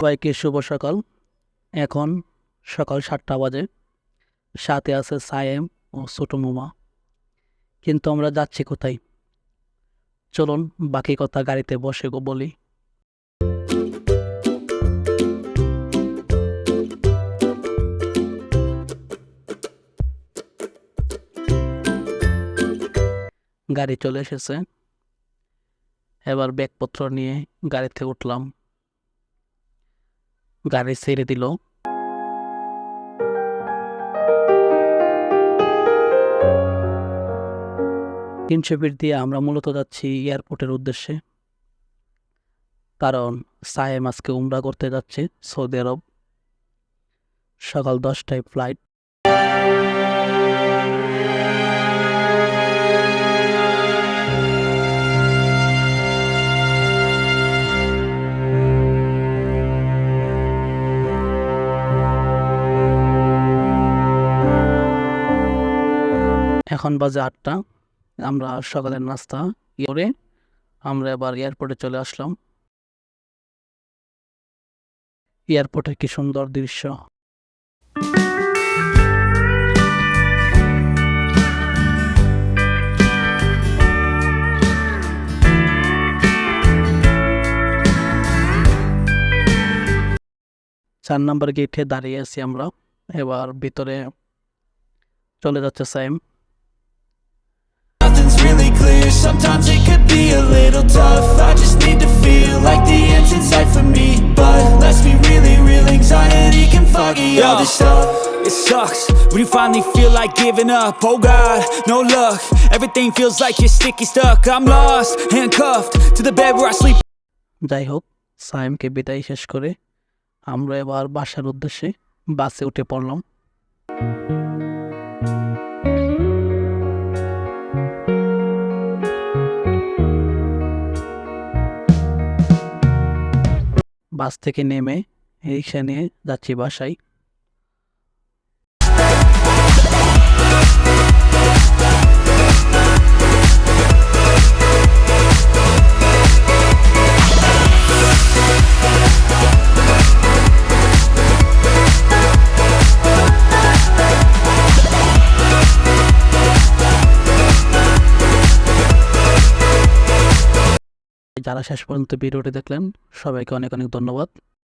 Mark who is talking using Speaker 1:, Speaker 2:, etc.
Speaker 1: সবাইকে শুভ সকাল। এখন সকাল সাতটা বাজে। সাথে আছে সায়েম ও ছোট মোমা। কিন্তু আমরা যাচ্ছি কোথায়? চলুন, বাকি কথা গাড়িতে বসে গো বলি। গাড়ি চলে এসেছে। এবার ব্যাগপত্র নিয়ে গাড়িতে উঠলাম। গাড়ি ছেড়ে দিল। তিনশো ফিট দিয়ে আমরা মূলত যাচ্ছি এয়ারপোর্টের উদ্দেশ্যে। কারণ সায়েম আজকে উমরা করতে যাচ্ছে সৌদি আরব। সকাল দশটায় ফ্লাইট এখন বাজে আটটা, আমরা সকালের নাস্তা করে আমরা এবার এয়ারপোর্টে চলে আসলাম। এয়ারপোর্টে কি সুন্দর দৃশ্য। চার নম্বর গেটে দাঁড়িয়ে আছি আমরা। এবার ভিতরে চলে যাচ্ছে Saim.
Speaker 2: Sometimes it could be a little tough I just need to feel like the end's inside for me But let's be really real, anxiety can foggy all this stuff It sucks when you finally feel like giving up Oh God, no luck, everything feels like you're sticky stuck I'm lost, handcuffed to the bed where I sleep
Speaker 1: যাই হোক সায়েমকে বিদায় শেষ করে আমরা এবার বাসার উদ্দেশ্যে বাসে উঠে পড়লাম বাস থেকে নেমে রিক্সা নিয়ে যাচ্ছি বাসায়। যারা শেষ পর্যন্ত ভিডিওটি দেখলেন সবাইকে অনেক অনেক ধন্যবাদ।